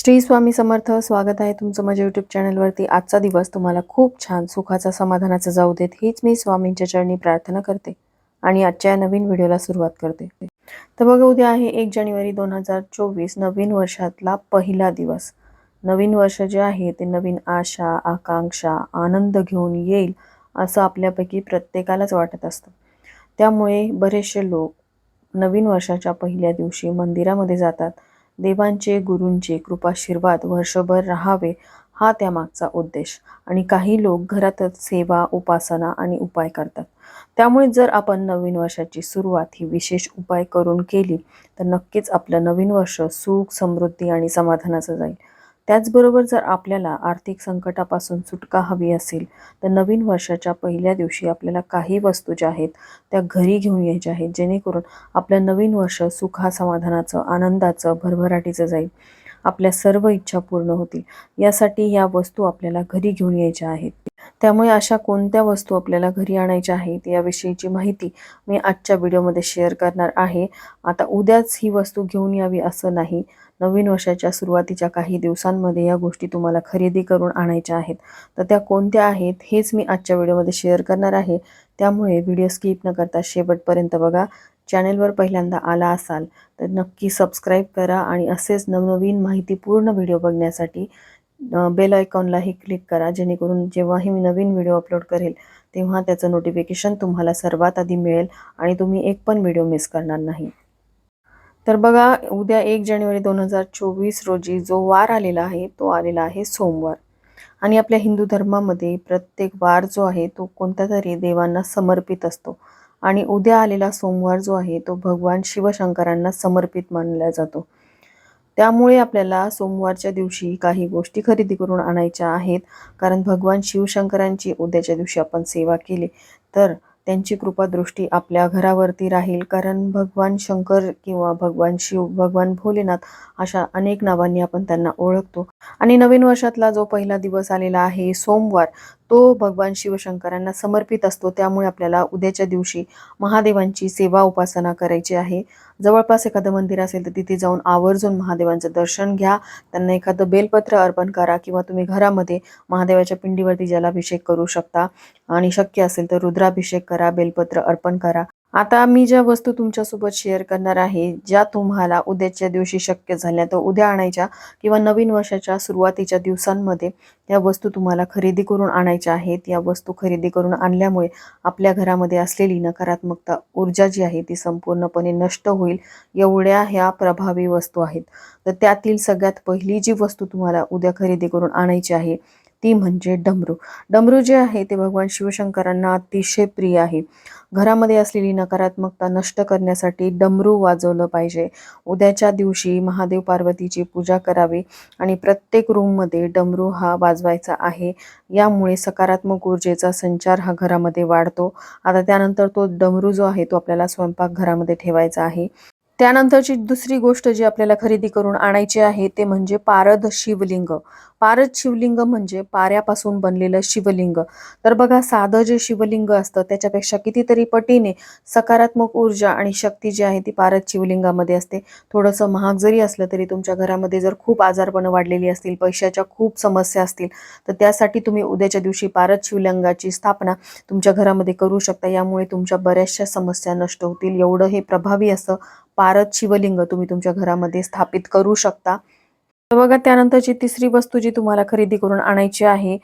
श्री स्वामी समर्थ स्वागत आहे तुमचं माझ्या यूट्यूब चॅनलवरती आजचा दिवस तुम्हाला खूप छान सुखाचा समाधानाचा जाऊ देत. हीच मी स्वामींच्या चरणी प्रार्थना करते आणि आजच्या या नवीन व्हिडिओला सुरुवात करते. तर बघा उद्या आहे एक जानेवारी दोन हजार चोवीस नवीन वर्षातला पहिला दिवस. नवीन वर्ष जे आहे ते नवीन आशा आकांक्षा आनंद घेऊन येईल असं आपल्यापैकी प्रत्येकालाच वाटत असतं. त्यामुळे बरेचसे लोक नवीन वर्षाच्या पहिल्या दिवशी मंदिरामध्ये जातात. देवांचे गुरूंचे कृपाशीर्वाद वर्षभर राहावे हा त्यामागचा उद्देश. आणि काही लोक घरातच सेवा उपासना आणि उपाय करतात. त्यामुळे जर आपण नवीन वर्षाची सुरुवात ही विशेष उपाय करून केली तर नक्कीच आपलं नवीन वर्ष सुख समृद्धी आणि समाधानाचं जाईल. त्याचबरोबर जर आपल्याला आर्थिक संकटापासून सुटका हवी असेल तर नवीन वर्षाच्या पहिल्या दिवशी आपल्याला काही वस्तू ज्या आहेत त्या घरी घेऊन यायच्या आहेत जेणेकरून आपलं नवीन वर्ष सुखा समाधानाचं आनंदाचं भरभराटीचं जाईल. आपल्या सर्व इच्छा पूर्ण होतील. यासाठी या वस्तू आपल्याला घरी घेऊन यायच्या आहेत. त्यामुळे अशा कोणत्या वस्तू आपल्याला घरी आणायच्या आहेत याविषयीची माहिती मी आजच्या व्हिडिओमध्ये शेअर करणार आहे. आता उद्याच ही वस्तू घेऊन यावी असं नाही नवीन वर्षाच्या सुरुवातीच्या काही दिवसांमध्ये या गोष्टी तुम्हाला खरेदी करून आणायच्या आहेत. तर त्या कोणत्या आहेत हेच मी आजच्या व्हिडिओमध्ये शेअर करणार आहे. त्यामुळे व्हिडिओ स्किप न करता शेवटपर्यंत बघा. चॅनेलवर पहिल्यांदा आला असाल तर नक्की सबस्क्राईब करा आणि असेच नवनवीन माहितीपूर्ण व्हिडिओ बघण्यासाठी बेल आयकॉनलाही क्लिक करा जेणेकरून जेव्हाही मी नवीन व्हिडिओ अपलोड करेल तेव्हा त्याचं नोटिफिकेशन तुम्हाला सर्वात आधी मिळेल आणि तुम्ही एक पण व्हिडिओ मिस करणार नाही. तर बघा उद्या एक जानेवारी दोन हजार चोवीस रोजी जो वार आलेला आहे तो आलेला आहे सोमवार. आणि आपल्या हिंदू धर्मामध्ये प्रत्येक वार जो आहे तो कोणत्या तरी देवांना समर्पित असतो. आणि उद्या आलेला सोमवार जो आहे तो भगवान शिवशंकरांना समर्पित मानला जातो. त्यामुळे आपल्याला सोमवारच्या दिवशी काही गोष्टी खरेदी करून आणायच्या आहेत. कारण भगवान शिवशंकरांची उद्याच्या दिवशी आपण सेवा केली. तर त्यांची कृपादृष्टी आपल्या घरावरती राहील. कारण भगवान शंकर किंवा भगवान शिव भगवान भोलेनाथ अशा अनेक नावांनी आपण त्यांना ओळखतो. आणि नवीन वर्षातला जो पहिला दिवस आलेला आहे सोमवार तो भगवान शिवशंकरांना समर्पित असतो. त्यामुळे आपल्याला उद्याच्या दिवशी महादेवांची सेवा उपासना करायची आहे. जवळपास एखादं मंदिर असेल तर तिथे जाऊन आवर्जून महादेवांचं दर्शन घ्या. त्यांना एखादं बेलपत्र अर्पण करा किंवा तुम्ही घरामध्ये महादेवाच्या पिंडीवरती जलाभिषेक करू शकता. आणि शक्य असेल तर रुद्राभिषेक करा बेलपत्र अर्पण करा. आता मी ज्या वस्तू तुमच्यासोबत शेअर करणार आहे ज्या तुम्हाला उद्याच्या दिवशी शक्य झाल्या तर उद्या आणायच्या किंवा नवीन वर्षाच्या सुरुवातीच्या दिवसांमध्ये या वस्तू तुम्हाला खरेदी करून आणायच्या आहेत. या वस्तू खरेदी करून आणल्यामुळे आपल्या घरामध्ये असलेली नकारात्मकता ऊर्जा जी आहे ती संपूर्णपणे नष्ट होईल एवढ्या ह्या प्रभावी वस्तू आहेत. तर त्यातील सगळ्यात पहिली जी वस्तू तुम्हाला उद्या खरेदी करून आणायची आहे ती म्हणजे डमरू. डमरू जे आहे ते भगवान शिवशंकरांना अतिशय प्रिय आहे. घरामध्ये असलेली नकारात्मकता नष्ट करण्यासाठी डमरू वाजवलं पाहिजे. उद्याच्या दिवशी महादेव पार्वतीची पूजा करावी आणि प्रत्येक रूममध्ये डमरू हा वाजवायचा आहे. यामुळे सकारात्मक ऊर्जेचा संचार हा घरामध्ये वाढतो. आता त्यानंतर तो डमरू जो आहे तो आपल्याला स्वयंपाकघरामध्ये ठेवायचा आहे. त्यानंतरची दुसरी गोष्ट जी आपल्याला खरेदी करून आणायची आहे ते म्हणजे पारद शिवलिंग. पारद शिवलिंग म्हणजे पाऱ्यापासून बनलेलं शिवलिंग. तर बघा साधं जे शिवलिंग असतं त्याच्यापेक्षा कितीतरी पटीने सकारात्मक ऊर्जा आणि शक्ती जी आहे ती पारद शिवलिंगामध्ये असते. थोडंसं महाग जरी असलं तरी तुमच्या घरामध्ये जर खूप आजारपणं वाढलेली असतील पैशाच्या खूप समस्या असतील तर त्यासाठी तुम्ही उद्याच्या दिवशी पारद शिवलिंगाची स्थापना तुमच्या घरामध्ये करू शकता. यामुळे तुमच्या बऱ्याचशा समस्या नष्ट होतील. एवढं हे प्रभावी असं पारद शिवलिंग तुम्ही तुमच्या घरामध्ये स्थापित करू शकता. तर बघा त्यानंतरची तिसरी वस्तू जी तुम्हाला खरेदी करून आणायची आहे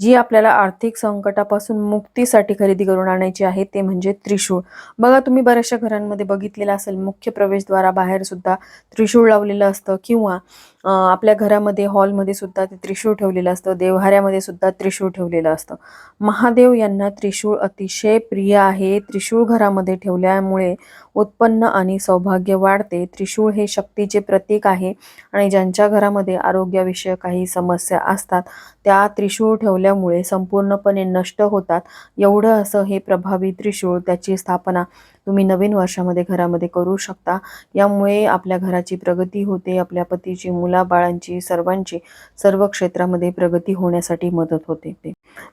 जी आपल्याला आर्थिक संकटापासून मुक्तीसाठी खरेदी करून आणायची आहे ते म्हणजे त्रिशूळ. बघा तुम्ही बऱ्याचशा घरांमध्ये बघितलेलं असेल मुख्य प्रवेशद्वाराबाहेर सुद्धा त्रिशूळ लावलेलं असतं किंवा आपल्या घरामध्ये हॉलमध्ये सुद्धा ते त्रिशूळ ठेवलेलं असतं देवहाऱ्यामध्ये सुद्धा त्रिशूळ ठेवलेलं असतं. महादेव यांना त्रिशूळ अतिशय प्रिय आहे. त्रिशूळ घरामध्ये ठेवल्यामुळे उत्पन्न आणि सौभाग्य वाढते. त्रिशूळ हे शक्तीचे प्रतीक आहे आणि ज्यांच्या घरामध्ये आरोग्याविषयक काही समस्या असतात त्या त्रिशूळ ठेवल्या लावल्यामुळे संपूर्णपणे नष्ट होतात. एवढं असं हे प्रभावी त्रिशूळ त्याची स्थापना तुम्ही नवीन वर्षामध्ये घरामध्ये करू शकता. यामुळे आपल्या घराची प्रगती होते आपल्या पतीची मुलाबाळांची सर्वांची सर्व क्षेत्रामध्ये प्रगती होण्यासाठी मदत होते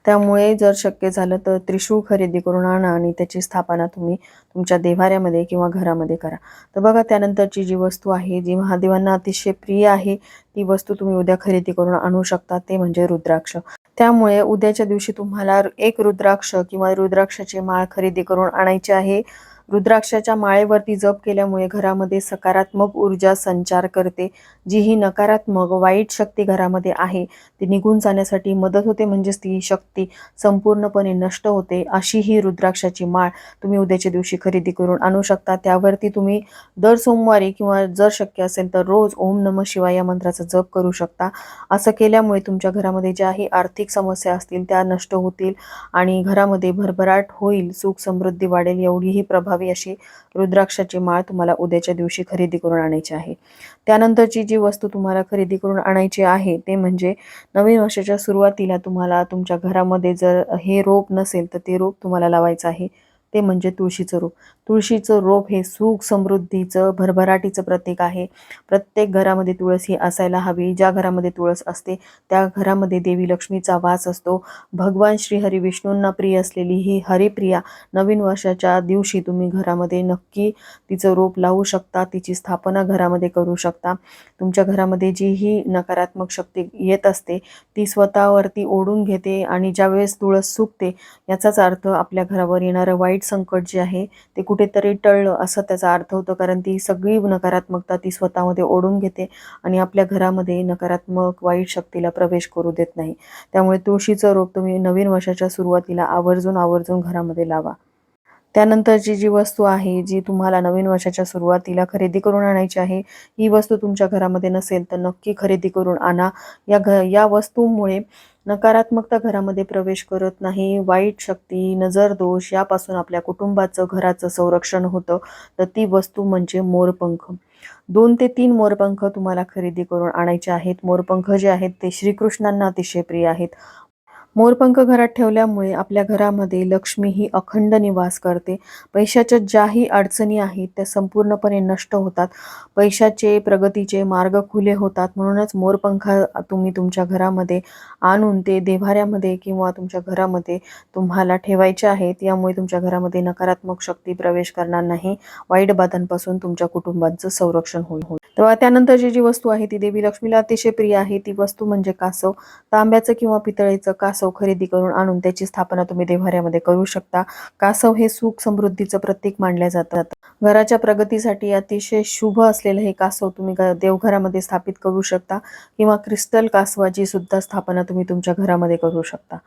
त्यामुळे जर शक्य झालं तर त्रिशूळ खरेदी करून आणा आणि त्याची स्थापना तुम्ही तुमच्या देवाऱ्यामध्ये किंवा घरामध्ये करा. तर बघा त्यानंतरची जी वस्तू आहे जी महादेवांना अतिशय प्रिय आहे ती वस्तू तुम्ही उद्या खरेदी करून आणू शकता ते म्हणजे रुद्राक्ष. त्यामुळे उद्याच्या दिवशी तुम्हाला एक रुद्राक्ष किंवा रुद्राक्षाची माळ खरेदी करून आणायची आहे. रुद्राक्षाच्या माळेवरती जप केल्यामुळे घरामध्ये सकारात्मक ऊर्जा संचार करते जी ही नकारात्मक वाईट शक्ती घरामध्ये आहे. ती निघून जाण्यासाठी मदत होते म्हणजेच ती शक्ती संपूर्णपणे नष्ट होते अशी ही रुद्राक्षाची माळ तुम्ही उद्याच्या दिवशी खरेदी करून आणू शकता. त्यावरती तुम्ही दर सोमवारी किंवा जर शक्य असेल तर रोज ओम नम शिवाय या मंत्राचा जप करू शकता. असं केल्यामुळे तुमच्या घरामध्ये ज्याही आर्थिक समस्या असतील त्या नष्ट होतील आणि घरामध्ये भरभराट होईल सुख समृद्धी वाढेल एवढीही प्रभावी अशी रुद्राक्षाची माळ तुम्हाला उद्याच्या दिवशी खरेदी करून आणायची आहे. त्यानंतरची जी वस्तू तुम्हाला खरेदी करून आणायची आहे ते म्हणजे नवीन वर्षाच्या सुरुवातीला तुम्हाला तुमच्या घरामध्ये जर हे रोप नसेल तर ते रोप तुम्हाला लावायचं आहे. ते म्हणजे तुळशीचं रोप. तुळशीचं रोप हे सुख समृद्धीचं भरभराटीचं प्रतीक आहे. प्रत्येक घरामध्ये तुळस ही असायला हवी. ज्या घरामध्ये तुळस असते त्या घरामध्ये देवी लक्ष्मीचा वास असतो. भगवान श्री हरी विष्णूंना प्रिय असलेली ही हरिप्रिया नवीन वर्षाच्या दिवशी तुम्ही घरामध्ये नक्की तिचं रोप लावू शकता तिची स्थापना घरामध्ये करू शकता. तुमच्या घरामध्ये जी ही नकारात्मक शक्ती येत असते ती स्वतःवरती ओढून घेते आणि ज्यावेळेस तुळस सुकते याचाच अर्थ आपल्या घरावर येणारं वाईट संकट जे आहे ते कुठेतरी टळलं असं त्याचा अर्थ होतो. कारण ती सगळी नकारात्मकता ती स्वतःमध्ये ओढून घेते आणि आपल्या घरामध्ये नकारात्मक वाईट शक्तीला प्रवेश करू देत नाही. त्यामुळे तुळशीचं रोप तुम्ही नवीन वर्षाच्या सुरुवातीला आवर्जून आवर्जून घरामध्ये लावा. त्यानंतरची जी वस्तू आहे जी तुम्हाला नवीन वर्षाच्या सुरुवातीला खरेदी करून आणायची आहे ही वस्तू तुमच्या घरामध्ये नसेल तर नक्की खरेदी करून आणा. या घ या वस्तूमुळे नकारात्मकता घरामध्ये प्रवेश करत नाही. वाईट शक्ती नजर दोष यापासून आपल्या कुटुंबाचं घराचं संरक्षण होतं. तर ती वस्तू म्हणजे मोरपंख. दोन ते तीन मोरपंख तुम्हाला खरेदी करून आणायचे आहेत. मोरपंख जे आहेत ते श्रीकृष्णांना अतिशय प्रिय आहेत. मोरपंख घरात ठेवल्यामुळे आपल्या घरामध्ये लक्ष्मी ही अखंड निवास करते. पैशाच्या ज्याही अडचणी आहेत त्या संपूर्णपणे नष्ट होतात. पैशाचे प्रगतीचे मार्ग खुले होतात. म्हणूनच मोरपंख तुम्ही तुमच्या घरामध्ये आणून ते देभाऱ्यामध्ये किंवा तुमच्या घरामध्ये तुम्हाला ठेवायचे आहेत. यामुळे तुमच्या घरामध्ये नकारात्मक शक्ती प्रवेश करणार नाही. वाईट बाधांपासून तुमच्या कुटुंबाचं संरक्षण होईल. तेव्हा त्यानंतरची जी वस्तू आहे ती देवी लक्ष्मीला अतिशय प्रिय आहे. ती वस्तू म्हणजे कासव. तांब्याचं किंवा पितळेचं कासव खरेदी करून आणून त्याची स्थापना तुम्ही देव्हाऱ्यामध्ये करू शकता. कासव हे सुख समृद्धीचं प्रतीक मानले जातात. घराच्या प्रगतीसाठी अतिशय शुभ असलेलं हे कासव तुम्ही देवघरामध्ये स्थापित करू शकता किंवा क्रिस्टल कासवाची सुद्धा स्थापना तुम्ही तुमच्या घरामध्ये करू शकता.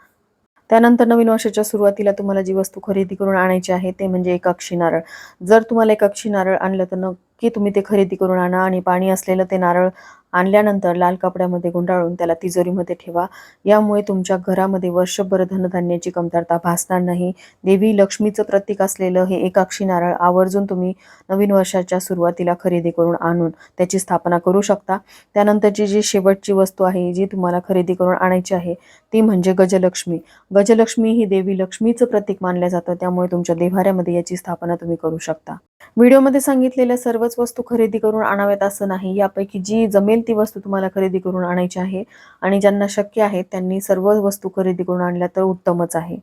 त्यानंतर नवीन वर्षाच्या सुरुवातीला तुम्हाला जी वस्तू खरेदी करून आणायची आहे ते म्हणजे एक अक्षी नारळ. जर तुम्हाला एक अक्षी नारळ आणलं तर नक्की तुम्ही ते खरेदी करून आणा आणि पाणी असलेलं ते नारळ आणल्यानंतर लाल कपड्यामध्ये गुंडाळून त्याला तिजोरीमध्ये ठेवा. यामुळे तुमच्या घरामध्ये वर्षभर धनधान्याची कमतरता भासणार नाही. देवी लक्ष्मीचं प्रतीक असलेलं हे एकाक्षी नारळ आवर्जून तुम्ही नवीन वर्षाच्या सुरुवातीला खरेदी करून आणून त्याची स्थापना करू शकता. त्यानंतरची जी शेवटची वस्तू आहे जी तुम्हाला खरेदी करून आणायची आहे ती म्हणजे गजलक्ष्मी. गजलक्ष्मी ही देवी लक्ष्मीचं प्रतीक मानलं जातं त्यामुळे तुमच्या देव्हाऱ्यामध्ये याची स्थापना तुम्ही करू शकता. व्हिडिओमध्ये सांगितलेल्या सर्वच वस्तू खरेदी करून आणाव्यात असं नाही. यापैकी जी जमेल ती वस्तू तुम्हाला खरेदी करून आणायची आहे. आणि ज्यांना शक्य आहे त्यांनी सर्व वस्तू खरेदी करून आणल्या तर उत्तमच आहे.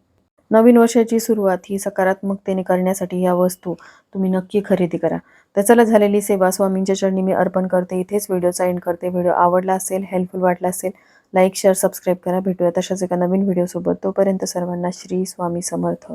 नवीन वर्षाची सुरुवात ही सकारात्मकतेने करण्यासाठी या वस्तू तुम्ही नक्की खरेदी करा. तर चला झालेली सेवा स्वामींच्या चरणी मी अर्पण करते. इथेच व्हिडिओचा एंड करते. व्हिडिओ आवडला असेल हेल्पफुल वाटला असेल लाईक शेअर सबस्क्राईब करा. भेटूया तशाच एका नवीन व्हिडिओसोबत. तोपर्यंत सर्वांना श्री स्वामी समर्थ.